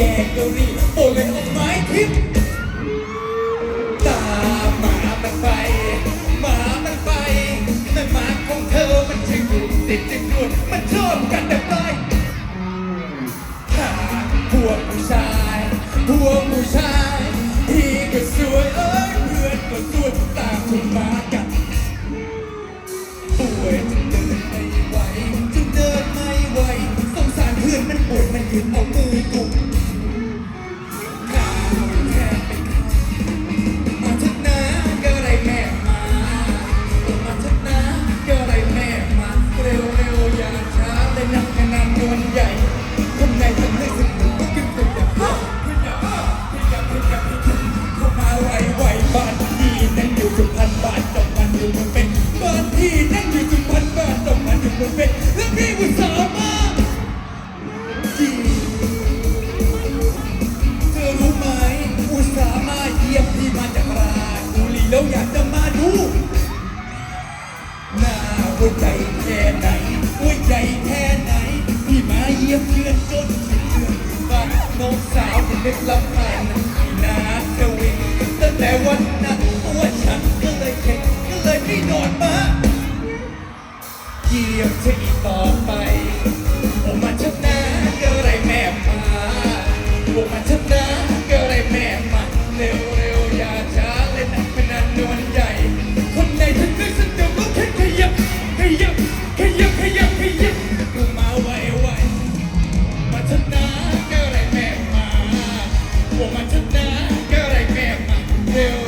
แดงกะหรี่โอเลยเอาไม้ทิพย์ตามหมามันไปหมามันไปนั่นหมาของเธอมันชื่องติดจิตด่วนมันชอบกันแบบไรหาพวกผู้ชายพวกผู้ชายที่ก็สวยเอ้ยเพื่อนก็สวยตามคุณมากันป่วยจนเดินไม่ไหวจนเดินไม่ไหวสงสารเพื่อนมันปวดมันยืนเอามือก ยี่ยมเยือนจนถึงเมือนบ้านน้องสาวที่เล็กลำพานนาเทวินตั้งแต่วันนั้นตัวฉันก็เลยเข็ดก็เลยไม่นอนมาเยี่ยมเธออีกต่อไปผมมาชักนาเจอไรแม่มาผมมาชัก Girl, they can't.